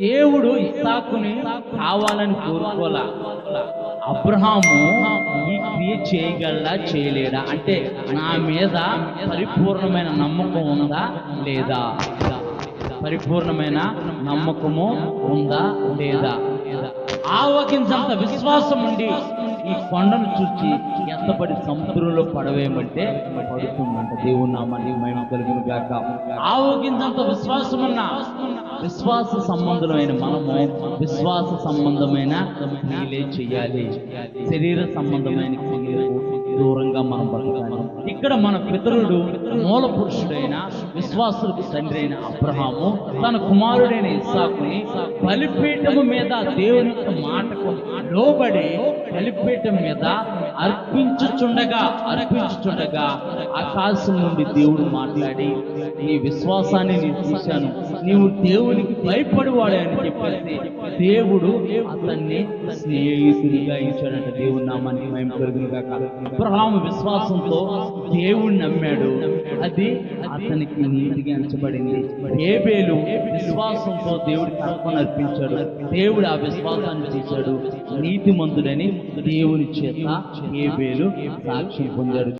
దేవుడు ఇస్సాకుని కావాలని కోరుకోలా అబ్రహాము ఈ క్రియ చేయగలడా చేయలేడా? అంటే నా మీద పరిపూర్ణమైన నమ్మకం ఉందా లేదా? పరిపూర్ణమైన నమ్మకము ఉందా లేదా? ఆవగించంత విశ్వాసం ఉండి ఈ కొండను చూచి ఎంతపడి సముద్రంలో పడవేయమంటే పడుతుందంట. దేవుని నామాన్ని మేము కలుగును గాక. ఆవగించంత విశ్వాసం ఉన్న విశ్వాస సంబంధమైన మనము విశ్వాస సంబంధమైన క్రియలే చేయాలి. శరీర సంబంధమైన క్రియలకు దూరంగా మనం బతకాలి ఇక్కడ మన పితరుడు మూల పురుషుడైన విశ్వాసుడికి తండ్రి అయిన అబ్రహాము తన కుమారుడైన ఇస్సాకుని బలిపీఠము మీద దేవుని యొక్క మాటకు లోబడి బలిపీఠం మీద అర్పించుచుండగా అర్పించుచుండగా ఆకాశం నుండి దేవుడు మాట్లాడి నీ విశ్వాసాన్ని నేను చూశాను. నీవు దేవునికి భయపడేవాడే అని చెప్పేసి దేవుడు అతన్ని స్నేహితుడిగా ఇచ్చాడంట. దేవుడు నామాన్ని మేము కాదు అబ్రహాము విశ్వాసంతో దేవుడు నమ్మాడు. అది అతనికి నీతిగా ఎంచబడింది. ఏబేలు విశ్వాసంతో దేవుడికి అర్పణ అర్పించాడు దేవుడు ఆ విశ్వాసాన్ని చేశాడు నీతిమంతుడని దేవుని చేత ఏబేలు సాక్ష్యం పొందాడు.